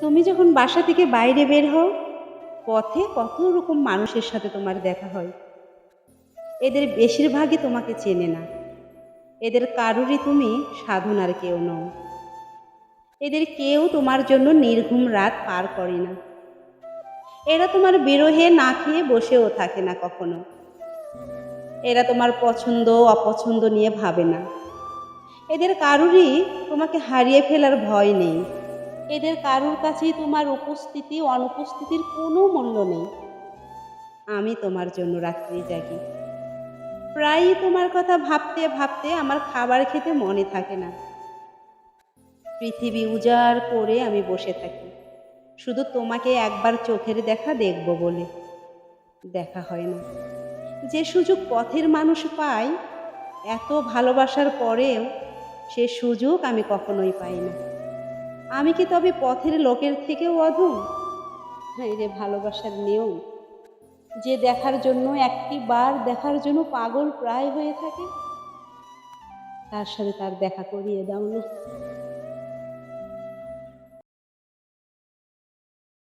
তুমি যখন বাসা থেকে বাইরে বের হও, পথে কত রকম মানুষের সাথে তোমার দেখা হয়। এদের বেশিরভাগই তোমাকে চেনে না। এদের কারুরই তুমি সাধনার কেউ নও। এদের কেউ তোমার জন্য নির্ঘুম রাত পার করে না। এরা তোমার বিরহে না খেয়ে বসেও থাকে না কখনো। এরা তোমার পছন্দ অপছন্দ নিয়ে ভাবে না। এদের কারুরই তোমাকে হারিয়ে ফেলার ভয় নেই। এদের কারুর কাছেই তোমার উপস্থিতি, অনুপস্থিতির কোনো মূল্য নেই। আমি তোমার জন্য রাত্রি জাগি। প্রায়ই তোমার কথা ভাবতে ভাবতে আমার খাবার খেতে মনে থাকে না। পৃথিবী উজাড় করে আমি বসে থাকি। শুধু তোমাকে একবার চোখের দেখা দেখব বলে। দেখা হয় না। যে সুযোগ পথের মানুষ পায়, এত ভালোবাসার পরেও সে সুযোগ আমি কখনোই পাই না। আমি কি তবে পথের লোকের থেকেও অধম? হ্যাঁ রে ভালোবাসার নিয়ম। যে দেখার জন্য, একটি বার দেখার জন্য পাগল প্রায় হয়ে থাকে, তার সাথে তার দেখা করিয়ে দাও না।